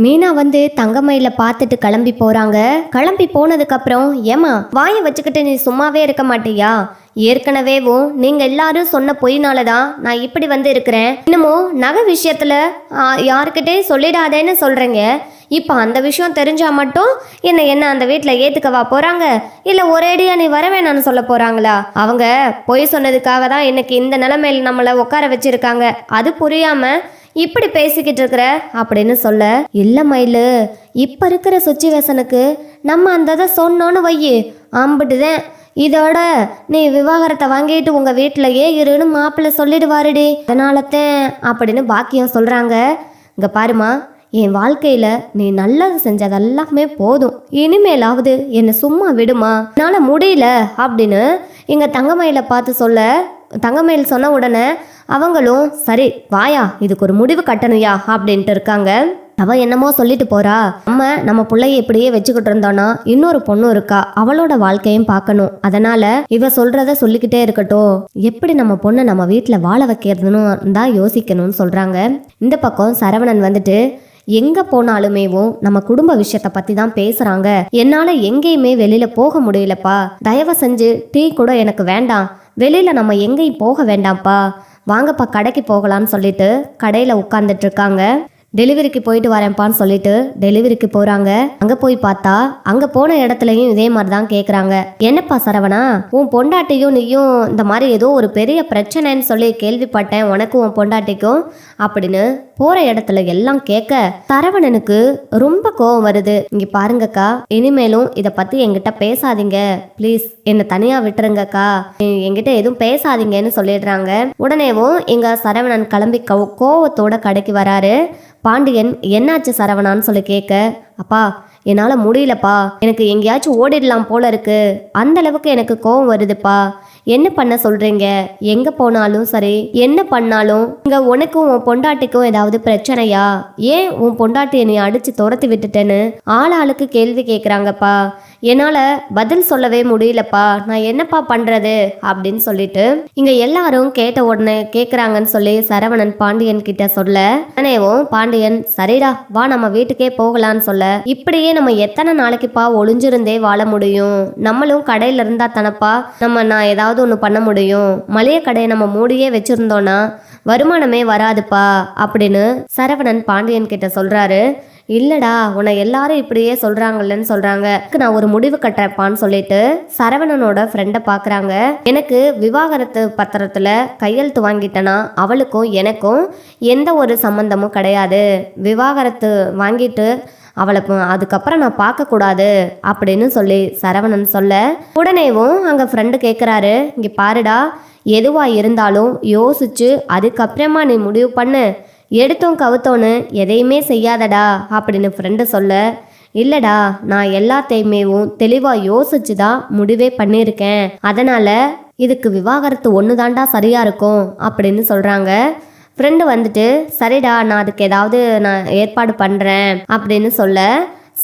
மீனா வந்து தங்கமயில பார்த்துட்டு கிளம்பி போறாங்க. கிளம்பி போனதுக்கப்புறம் ஏமா வாயை வச்சுக்கிட்டு நீ சும்மாவே இருக்க மாட்டியா? ஏற்கனவேவும் நீங்க எல்லாரும் சொன்ன பொய்னால தான் நான் இப்படி வந்து இருக்கிறேன். இன்னமும் நகை விஷயத்துல யாருக்கிட்டே சொல்லிடாதேன்னு சொல்றீங்க. இப்போ அந்த விஷயம் தெரிஞ்சா மட்டும் என்ன என்ன அந்த வீட்டில் ஏத்துக்கவா போறாங்க? இல்ல ஒரேடியா நீ வர வேணாம்னு சொல்ல போறாங்களா? அவங்க பொய் சொன்னதுக்காக தான் இன்னைக்கு இந்த நிலைமையில நம்மளை உட்கார வச்சிருக்காங்க. அது புரியாம இப்படி பேசிக்கிட்டு இருக்கிற அப்படின்னு சொல்ல இல்ல மயிலு இப்ப இருக்கிற சுச்சுவேஷனுக்கு நம்ம அந்த இதை சொன்னோன்னு வையி அம்பிட்டுதான். இதோட நீ விவாகரத்தை வாங்கிட்டு உங்க வீட்டிலயே இருன்னு மாப்பிள்ளை சொல்லிடுவாருடி. அதனாலத்தான் அப்படின்னு பாக்கியம் சொல்றாங்க. இங்க பாருமா என் வாழ்க்கையில நீ நல்லது செஞ்சதெல்லாமே போதும். இனிமேலாவது என்னை சும்மா விடுமா? என்னால முடியல அப்படின்னு எங்க தங்கமயில பார்த்து சொல்ல தங்கமயில் சொன்ன உடனே அவங்களும் சரி வாயா இதுக்கு ஒரு முடிவு கட்டணுயா அப்படின்ட்டு இருக்காங்க. அவ என்னமோ சொல்லிட்டு போறா. நம்ம நம்ம பிள்ளைய இப்படியே வச்சுக்கிட்டு இருந்தோம்னா இன்னொரு பொண்ணு இருக்கா அவளோட வாழ்க்கையும் பார்க்கணும். அதனால இவ சொல்றத சொல்லிக்கிட்டே இருக்கட்டும். எப்படி நம்ம பொண்ணை நம்ம வீட்டுல வாழ வைக்கிறதுன்னு தான் யோசிக்கணும்னு சொல்றாங்க. இந்த பக்கம் சரவணன் வந்துட்டு எங்க போனாலுமேவும் நம்ம குடும்ப விஷயத்த பத்தி தான் பேசுறாங்க. என்னால எங்கேயுமே வெளியில போக முடியலப்பா. தயவு செஞ்சு டீ கூட எனக்கு வேண்டாம். வெளியில நம்ம எங்கேயும் போக வேண்டாம்ப்பா. வாங்கப்பா கடைக்கு போகலான்னு சொல்லிட்டு கடையில உட்கார்ந்துட்டு இருக்காங்க. டெலிவரிக்கு போயிட்டு வரேன்ப்பான்னு சொல்லிட்டு டெலிவரிக்கு போறாங்க. அங்க போய் பார்த்தா அங்க போன இடத்துலயும் இதே மாதிரி தான் கேக்குறாங்க. என்னப்பா சரவணா உன் பொண்டாட்டியும் நீயும் இந்த மாதிரி ஏதோ ஒரு பெரிய பிரச்சனைன்னு சொல்லி கேள்விப்பட்டேன் உனக்கும் உன் பொண்டாட்டிக்கும் அப்படின்னு போற இடத்துல எல்லாம் கேட்க சரவணனுக்கு ரொம்ப கோவம் வருது. இங்க பாருங்கக்கா இனிமேலும் இத பத்தி என்கிட்ட பேசாதீங்க. ப்ளீஸ் என்னை தனியா விட்டுருங்கக்கா. என்கிட்ட எதுவும் பேசாதீங்கன்னு சொல்லிடுறாங்க. உடனேவும் எங்க சரவணன் கிளம்பி கோ- கோவத்தோட கடைக்கு வராரு. பாண்டியன் என்னாச்சு சரவணான்னு சொல்லி கேட்க அப்பா என்னால் முடியலப்பா. எனக்கு எங்கேயாச்சும் ஓடிடலாம் போல இருக்கு. அந்த அளவுக்கு எனக்கு கோவம் வருதுப்பா. என்ன பண்ண சொல்றீங்க? எங்க போனாலும் சரி. என்ன பண்ணாலும் இங்க உனக்கும் உன் பொண்டாட்டிக்கும் ஏதாவது பிரச்சனையா? ஏன் உன் பொண்டாட்டி என்னை அடிச்சு துரத்தி விட்டுட்டேன்னு ஆள் ஆளுக்கு கேள்வி கேட்குறாங்கப்பா என்னால் பதில் சொல்லவே முடியலப்பா. நான் என்னப்பா பண்ணுறது அப்படின்னு சொல்லிட்டு இங்கே எல்லாரும் கேட்ட உடனே கேட்குறாங்கன்னு சொல்லி சரவணன் பாண்டியன் கிட்ட சொல்ல உடனேவும் பாண்டியன் சரிடா வா நம்ம வீட்டுக்கே போகலான்னு சொல்ல. இப்படியே நம்ம எத்தனை நாளைக்குப்பா ஒளிஞ்சிருந்தே வாழ முடியும்? நம்மளும் கடையில் இருந்தா தானப்பா நம்ம நான் ஏதாவது ஒன்று பண்ண முடியும்? மளிகை கடையை நம்ம மூடியே வச்சிருந்தோம்னா வருமானமே வராதுப்பா அப்படின்னு சரவணன் பாண்டியன் கிட்ட சொல்றாரு. இல்லடா உன்னை எல்லாரும் இப்படியே சொல்றாங்கல்லன்னு சொல்றாங்க. நான் ஒரு முடிவு கட்டப்பான்னு சொல்லிட்டு சரவணனோட ஃப்ரெண்டை பாக்குறாங்க. எனக்கு விவாகரத்து பத்திரத்துல கையெழுத்து வாங்கிட்டேன்னா அவளுக்கும் எனக்கும் எந்த ஒரு சம்பந்தமும் கிடையாது. விவாகரத்து வாங்கிட்டு அவளை அதுக்கப்புறம் நான் பார்க்கக்கூடாது அப்படின்னு சொல்லி சரவணன் சொல்ல உடனேவும் அங்கே ஃப்ரெண்டு கேட்குறாரு இங்கே பாருடா எதுவா இருந்தாலும் யோசிச்சு அதுக்கப்புறமா நீ முடிவு பண்ணு. எடுத்தோம் கவுத்தோன்னு எதையுமே செய்யாதடா அப்படின்னு ஃப்ரெண்டு சொல்ல இல்லடா நான் எல்லாத்தையுமேவும் தெளிவாக யோசிச்சு தான் முடிவே பண்ணியிருக்கேன். அதனால இதுக்கு விவாகரத்து ஒன்று தாண்டா சரியா இருக்கும் அப்படின்னு சொல்கிறாங்க ஃப்ரெண்டு வந்துட்டு சரிடா நான் அதுக்கு ஏதாவது நான் ஏற்பாடு பண்ணுறேன் அப்படின்னு சொல்ல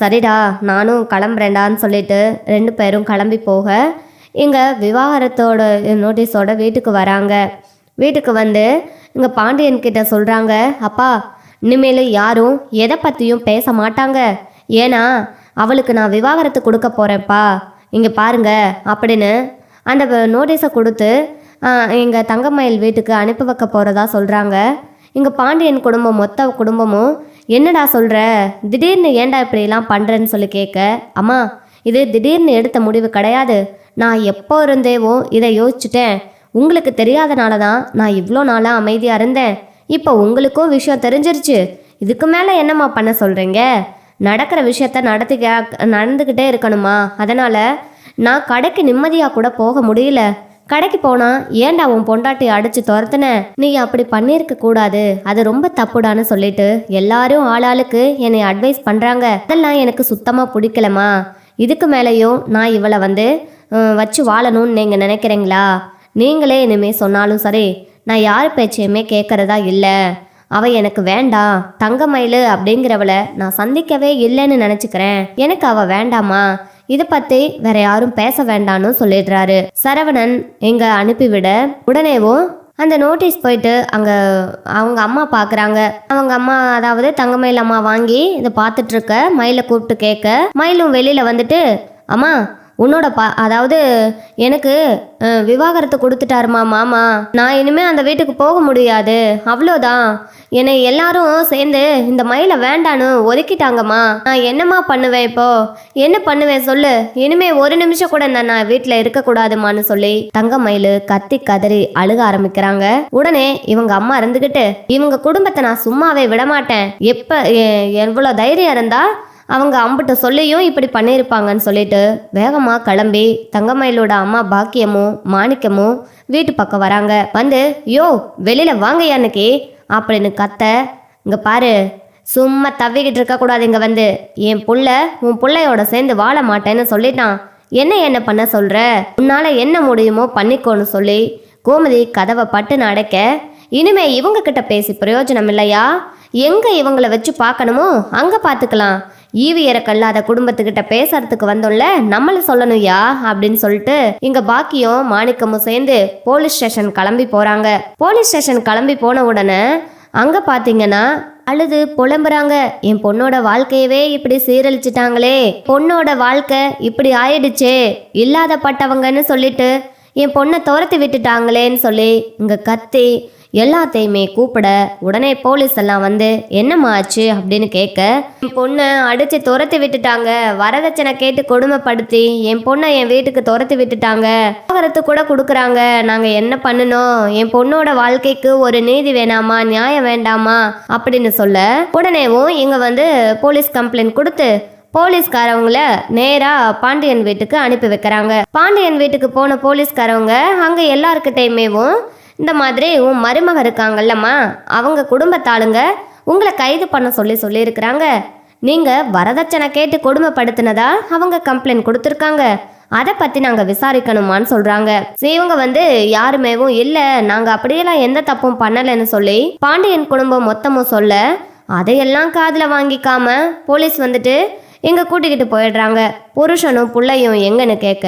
சரிடா நானும் கிளம்புறேன்டான்னு சொல்லிட்டு ரெண்டு பேரும் கிளம்பி போக இங்கே விவாகரத்தோட நோட்டீஸோட வீட்டுக்கு வராங்க. வீட்டுக்கு வந்து இங்கே பாண்டியன் கிட்ட சொல்கிறாங்க அப்பா இனிமேல் யாரும் எதை பற்றியும் பேச மாட்டாங்க. ஏன்னா அவளுக்கு நான் விவாகரத்து கொடுக்க போகிறேன்ப்பா இங்கே பாருங்க அப்படின்னு அந்த நோட்டீஸை கொடுத்து எங்கள் தங்கமயில் வீட்டுக்கு அனுப்பி வைக்க போகிறதா சொல்கிறாங்க இங்கே பாண்டியன் குடும்பம் மொத்த குடும்பமும் என்னடா சொல்கிற திடீர்னு ஏன்டா இப்படிலாம் பண்ணுறேன்னு சொல்லி கேட்க அம்மா இது திடீர்னு எடுத்த முடிவு கிடையாது. நான் எப்போ இருந்தேவோ இதை யோசிச்சுட்டேன். உங்களுக்கு தெரியாதனால தான் நான் இவ்வளோ நாளாக அமைதியாக இருந்தேன். இப்போ உங்களுக்கும் விஷயம் தெரிஞ்சிருச்சு. இதுக்கு மேலே என்னம்மா பண்ண சொல்கிறீங்க நடக்கிற விஷயத்த நடத்திக்க நடந்துக்கிட்டே இருக்கணுமா? அதனால் நான் கடைக்கு நிம்மதியாக கூட போக முடியல. கடைக்கு போனா ஏன்டா உன் பொண்டாட்டி அடிச்சு துரத்துன? நீ அப்படி பண்ணியிருக்க கூடாது. அது ரொம்ப தப்புடான்னு சொல்லிட்டு எல்லாரும் ஆளாளுக்கு என்னை அட்வைஸ் பண்றாங்க. அதெல்லாம் எனக்கு சுத்தமா பிடிக்கலமா இதுக்கு மேலேயும் நான் இவளை வந்து வச்சு வாழணும்னு நீங்கள் நினைக்கிறீங்களா? நீங்களே இனிமே சொன்னாலும் சரி நான் யார் பேச்சையுமே கேட்கறதா இல்லை. அவள் எனக்கு வேண்டாம் தங்கமயில் அப்படிங்கிறவளை நான் சந்திக்கவே இல்லைன்னு நினச்சிக்கிறேன். எனக்கு அவள் வேண்டாமா? இதை பற்றி வேற யாரும் பேச வேண்டாம்னு சொல்லிடுறாரு. சரவணன் இங்கே அனுப்பிவிட உடனேவும் அந்த நோட்டீஸ் போயிட்டு அங்கே அவங்க அம்மா பார்க்குறாங்க அவங்க அம்மா அதாவது தங்கமயில் அம்மா வாங்கி இதை பார்த்துட்ருக்க மயிலை கூப்பிட்டு கேட்க மயிலும் வெளியில் வந்துட்டு அம்மா உன்னோட பா அதாவது எனக்கு விவாகரத்து கொடுத்துட்டாருமா மாமா? நான் இனிமே அந்த வீட்டுக்கு போக முடியாது. அவ்வளோதான். என்னை எல்லாரும் சேர்ந்து இந்த மயிலை வேண்டான்னு ஒதுக்கிட்டாங்கம்மா. நான் என்னம்மா பண்ணுவேன் இப்போ? என்ன பண்ணுவேன் சொல்லு? இனிமே ஒரு நிமிஷம் கூட நான் நான் வீட்டில் இருக்கக்கூடாதுமான்னு சொல்லி தங்க மயில் கத்தி கதறி அழுக ஆரம்பிக்கிறாங்க. உடனே இவங்க அம்மா இருந்துக்கிட்டு இவங்க குடும்பத்தை நான் சும்மாவே விட மாட்டேன் எவ்வளோ எ- தைரியம் இருந்தால் அவங்க அம்பிட்ட சொல்லியும் இப்படி பண்ணியிருப்பாங்கன்னு சொல்லிட்டு வேகமாக கிளம்பி தங்கமயிலோட அம்மா பாக்கியமும் மாணிக்கமும் வீட்டு பக்கம் வராங்க. வந்து யோ வெளியில் வாங்க எனக்கு அப்படின்னு கத்த இங்கே பாரு சும்மா தவிக்கிட்டு இருக்கக்கூடாது இங்கே வந்து. என் புள்ள உன் பிள்ளையோட சேர்ந்து வாழ மாட்டேன்னு சொல்லிட்டான். என்ன என்ன பண்ண சொல்கிற உன்னால் என்ன முடியுமோ பண்ணிக்கோன்னு சொல்லி கோமதி கதவை பட்டுன்னு அடைக்க இனிமே இவங்க கிட்ட பேசி பிரயோஜனம் இல்லையா? எங்கே இவங்கள வச்சு பார்க்கணுமோ? அங்கே பார்த்துக்கலாம் ஈவி இறக்கல்லாத குடும்பத்துக்கிட்ட பேசுறதுக்கு வந்தோம்ல நம்மள சொல்லணும்யா அப்படின்னு சொல்லிட்டு இங்க பாக்கியும் மாணிக்கமும் சேர்ந்து போலீஸ் ஸ்டேஷன் கிளம்பி போறாங்க. போலீஸ் ஸ்டேஷன் கிளம்பி போன உடனே அங்க பாத்தீங்கன்னா அழுது புலம்புறாங்க. என் பொண்ணோட வாழ்க்கையவே இப்படி சீரழிச்சிட்டாங்களே. பொண்ணோட வாழ்க்கை இப்படி ஆயிடுச்சே. இல்லாதப்பட்டவங்கன்னு சொல்லிட்டு என் பொண்ணை துரத்தி விட்டுட்டாங்களேன்னு சொல்லி இங்க கத்தி எல்லாத்தையுமே கூப்பிட உடனே போலீஸ் எல்லாம் வந்து என்னம்மா ஆச்சு? அப்படின்னு கேட்க என் பொண்ணை அடிச்சு துரத்தி விட்டுட்டாங்க. வரதட்சணை கேட்டு கொடுமைப்படுத்தி என் பொண்ணை என் வீட்டுக்கு துரத்தி விட்டுட்டாங்க. விவாகரத்து கூட கொடுக்குறாங்க. நாங்கள் என்ன பண்ணணும் என் பொண்ணோட வாழ்க்கைக்கு ஒரு நீதி வேணாமா? நியாயம் வேண்டாமா? அப்படின்னு சொல்ல உடனேவும் இங்கே வந்து போலீஸ் கம்ப்ளைண்ட் கொடுத்து போலீஸ்காரவங்கள நேரா பாண்டியன் வீட்டுக்கு அனுப்பி வைக்கிறாங்க. பாண்டியன் வீட்டுக்கு போன போலீஸ்காரவங்க அங்க எல்லாருக்கிட்டையுமேவும் இந்த மாதிரி உன் மருமக இருக்காங்கல்லம்மா அவங்க குடும்பத்தாளுங்க உங்களை கைது பண்ண சொல்லி சொல்லியிருக்கிறாங்க. நீங்கள் வரதட்சணை கேட்டு கொடுமைப்படுத்தினதா அவங்க கம்ப்ளைண்ட் கொடுத்துருக்காங்க. அதை பற்றி நாங்கள் விசாரிக்கணுமான்னு சொல்கிறாங்க சரி, இவங்க வந்து யாருமேவும் இல்லை நாங்கள் அப்படியெல்லாம் எந்த தப்பும் பண்ணலைன்னு சொல்லி பாண்டியன் குடும்பம் மொத்தமும் சொல்ல அதையெல்லாம் காதில் வாங்கிக்காம போலீஸ் வந்துட்டு எங்கே கூட்டிக்கிட்டு போயிடுறாங்க. புருஷனும் பிள்ளையும் எங்கன்னு கேட்க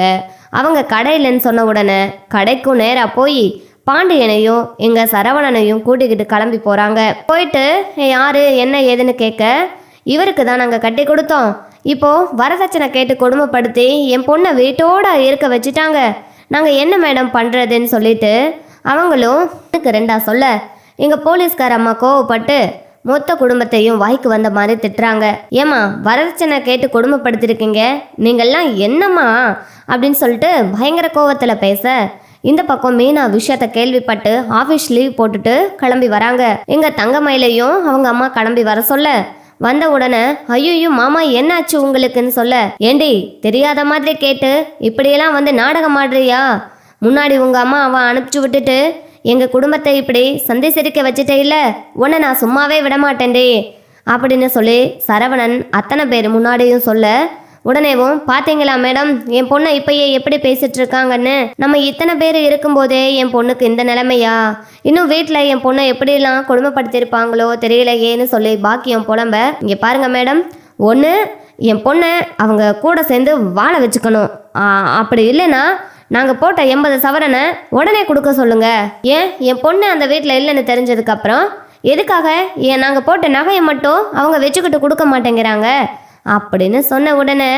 அவங்க கடையிலன்னு சொன்ன உடனே கடைக்கும் நேராக போய் பாண்டியனையும் எங்க சரவணனையும் கூட்டிக்கிட்டு கிளம்பி போறாங்க. போயிட்டு யாரு? என்ன ஏதுன்னு கேட்க? இவருக்கு தான் நாங்கள் கட்டி கொடுத்தோம். இப்போ வரதட்சணை கேட்டு கொடுமைப்படுத்தி என் பொண்ணை வீட்டோட இருக்க வச்சுட்டாங்க. நாங்கள் என்ன மேடம் பண்ணுறதுன்னு சொல்லிட்டு அவங்களும் எனக்கு ரெண்டா சொல்ல. எங்கள் போலீஸ்கார அம்மா கோவப்பட்டு மொத்த குடும்பத்தையும் வாய்க்கு வந்த மாதிரி திட்டுறாங்க. ஏம்மா வரதட்சணை கேட்டு கொடுமைப்படுத்திருக்கீங்க. நீங்கள்லாம் என்னம்மா? அப்படின்னு சொல்லிட்டு பயங்கர கோவத்தில் பேச இந்த பக்கம் மீனா விஷயத்த கேள்விப்பட்டு ஆஃபீஸ் லீவ் போட்டுட்டு கிளம்பி வராங்க. எங்க தங்கமயிலையும் அவங்க அம்மா கிளம்பி வர சொல்ல. வந்த உடனே ஐயோ மாமா என்னாச்சு உங்களுக்குன்னு சொல்ல. ஏண்டி தெரியாத மாதிரி கேட்டு இப்படியெல்லாம் வந்து நாடகம் ஆடுறியா? முன்னாடி உங்க அம்மா அவன் அனுப்பிச்சு விட்டுட்டு எங்க குடும்பத்தை இப்படி சந்தை சிரிக்க வச்சுட்டே இல்ல. உன்னை நான் சும்மாவே விட மாட்டேன்டே அப்படின்னு சொல்லி சரவணன் அத்தனை பேர் முன்னாடியும் சொல்ல உடனேவும் பாத்தீங்களா மேடம்? என் பொண்ணை இப்பயே எப்படி பேசிட்டு இருக்காங்கன்னு நம்ம இத்தனை பேர் இருக்கும்போதே என் பொண்ணுக்கு இந்த நிலைமையா? இன்னும் வீட்டில் என் பொண்ணை எப்படிலாம் கொடுமைப்படுத்தியிருப்பாங்களோ தெரியலையேன்னு சொல்லி பாக்கியம் புலம்ப இங்கே பாருங்க மேடம். ஒன்று என் பொண்ணை அவங்க கூட சேர்ந்து வாழ வச்சுக்கணும். அப்படி இல்லைன்னா நாங்கள் போட்ட எண்பது சவரனை உடனே கொடுக்க சொல்லுங்க. ஏன்? என் பொண்ணு அந்த வீட்டில் இல்லைன்னு தெரிஞ்சதுக்கப்புறம் எதுக்காக ஏன் நாங்கள் போட்ட நகையை மட்டும் அவங்க வச்சுக்கிட்டு கொடுக்க மாட்டேங்கிறாங்க? அப்படின்னு சொன்ன உடனே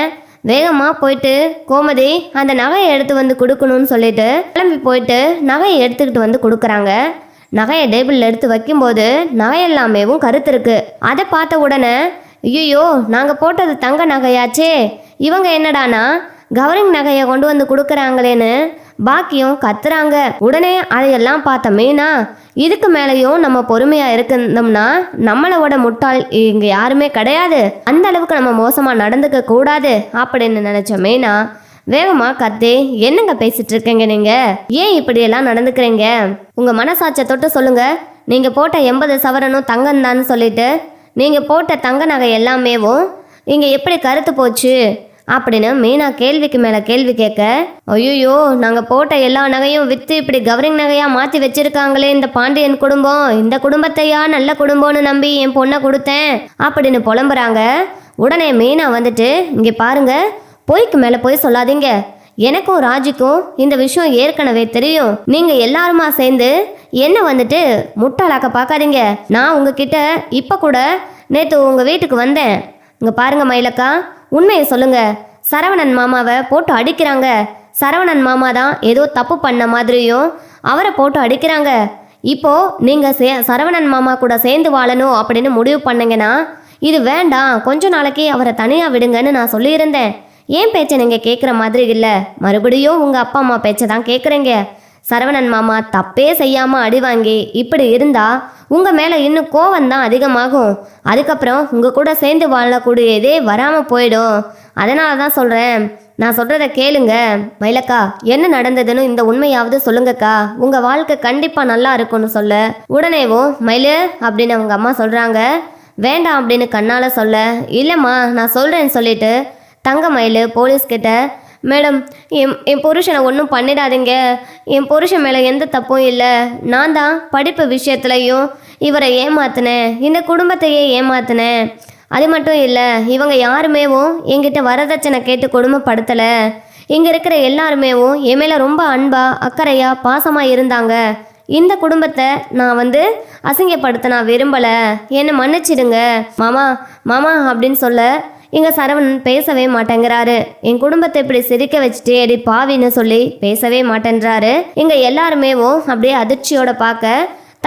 வேகமாக போயிட்டு கோமதி அந்த நகையை எடுத்து வந்து கொடுக்கணும்னு சொல்லிட்டு கிளம்பி போயிட்டு நகையை எடுத்துக்கிட்டு வந்து கொடுக்குறாங்க. நகையை டேபிளில் எடுத்து வைக்கும்போது நகையெல்லாமேவும் கருத்து இருக்கு. அதை பார்த்த உடனே ஐயோ நாங்கள் போட்டது தங்க நகையாச்சே. இவங்க என்னடானா கவரிங் நகையை கொண்டு வந்து கொடுக்குறாங்களேன்னு பாக்கியம் கத்துறாங்க. உடனே அதையெல்லாம் பார்த்த மீனா இதுக்கு மேலேயும் நம்ம பொறுமையா இருந்தோம்னா நம்மளோட முட்டாள் இங்க யாருமே கிடையாது. அந்த அளவுக்கு நம்ம மோசமா நடந்துக்க கூடாது அப்படின்னு நினைச்ச மீனா வேகமா கத்தே என்னங்க பேசிட்டு இருக்கீங்க நீங்க? ஏன் இப்படியெல்லாம் நடந்துக்கிறீங்க? உங்க மனசாட்சியை தொட்டு சொல்லுங்க. நீங்க போட்ட எண்பது சவரனும் தங்கம் சொல்லிட்டு நீங்க போட்ட தங்க நகை எல்லாமேவும் இங்க எப்படி கருத்து போச்சு? அப்படின்னு மீனா கேள்விக்கு மேல கேள்வி கேட்க ஐயோ நாங்க போட்ட எல்லா நகையும் வித்து இப்படி கவரிங் நகையா மாத்தி வச்சிருக்காங்களே இந்த பாண்டியன் குடும்பம். இந்த குடும்பத்தையா நல்ல குடும்பம்னு நம்பி என் பொண்ணை கொடுத்தேன் அப்படின்னு புலம்புறாங்க. உடனே மீனா வந்துட்டு இங்க பாருங்க பொய்க்கு மேல போய் சொல்லாதீங்க. எனக்கும் ராஜுக்கும் இந்த விஷயம் ஏற்கனவே தெரியும். நீங்க எல்லாருமா சேர்ந்து என்ன வந்துட்டு முட்டாளாக்க பார்க்காதீங்க நான் உங்ககிட்ட இப்ப கூட நேத்து உங்க வீட்டுக்கு வந்தேன். இங்க பாருங்க மயிலக்கா. உண்மையை சொல்லுங்க. சரவணன் மாமாவை போட்டு அடிக்கிறாங்க. சரவணன் மாமா தான் ஏதோ தப்பு பண்ண மாதிரியும் அவரை போட்டு அடிக்கிறாங்க. இப்போ நீங்க சே சரவணன் மாமா கூட சேர்ந்து வாழணும் அப்படின்னு முடிவு பண்ணீங்கன்னா இது வேண்டாம். கொஞ்ச நாளைக்கு அவரை தனியா விடுங்கன்னு நான் சொல்லியிருந்தேன். ஏன் பேச்சை நீங்க கேட்குற மாதிரி இல்லை? மறுபடியும் உங்க அப்பா அம்மா பேச்சை தான் கேட்குறீங்க சரவணன் மாமா தப்பே செய்யாமல் அடி வாங்கி இப்படி இருந்தால் உங்கள் மேலே இன்னும் கோவம் தான் அதிகமாகும். அதுக்கப்புறம் உங்கள் கூட சேர்ந்து வாழக்கூடியதே வராமல் போயிடும். அதனால தான் சொல்கிறேன் நான் சொல்கிறத கேளுங்க. மயிலக்கா என்ன நடந்ததுன்னு இந்த உண்மையாவது சொல்லுங்கக்கா. உங்கள் வாழ்க்கை கண்டிப்பாக நல்லா இருக்கும்னு சொல்ல. உடனேவும் மயிலு அப்படின்னு அவங்க அம்மா சொல்கிறாங்க வேண்டாம் அப்படின்னு கண்ணால் சொல்ல. இல்லைம்மா நான் சொல்கிறேன்னு சொல்லிட்டு தங்கமயில் போலீஸ்கிட்ட மேடம் என் என் புருஷனை ஒன்றும் பண்ணிடாதீங்க. என் புருஷன் மேலே எந்த தப்பும் இல்லை. நான் தான் படிப்பு விஷயத்துலையும் இவரை ஏமாத்தினேன். இந்த குடும்பத்தையே ஏமாத்தினேன். அது மட்டும் இல்லை இவங்க யாருமேவும் என்கிட்ட வரதட்சணை கேட்டு கொடுமைப்படுத்தலை. இங்கே இருக்கிற எல்லாருமேவும் என் மேலே ரொம்ப அன்பாக அக்கறையாக பாசமாக இருந்தாங்க. இந்த குடும்பத்தை நான் வந்து அசிங்கப்படுத்த நான் விரும்பலை. என்னை மன்னிச்சிடுங்க. மாமா மாமா அப்படின்னு சொல்ல இங்க சரவணன் பேசவே மாட்டேங்கிறாரு. என் குடும்பத்தை இப்படி சிரிக்க வச்சுட்டு எடி பாவின்னு சொல்லி பேசவே மாட்டேன்றாரு. இங்க எல்லாருமேவும் அப்படியே அதிர்ச்சியோட பார்க்க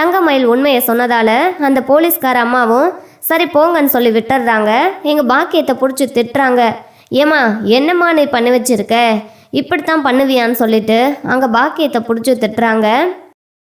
தங்கமயில் உண்மையை சொன்னதால அந்த போலீஸ்கார அம்மாவும் சரி போங்கன்னு சொல்லி விட்டுறாங்க. எங்க பாக்கியத்தை பிடிச்சி திட்டுறாங்க. ஏமா என்னம்மா நீ பண்ணி வச்சிருக்க? இப்படித்தான் பண்ணுவியான்னு சொல்லிட்டு அங்க பாக்கியத்தை பிடிச்சி திட்டுறாங்க.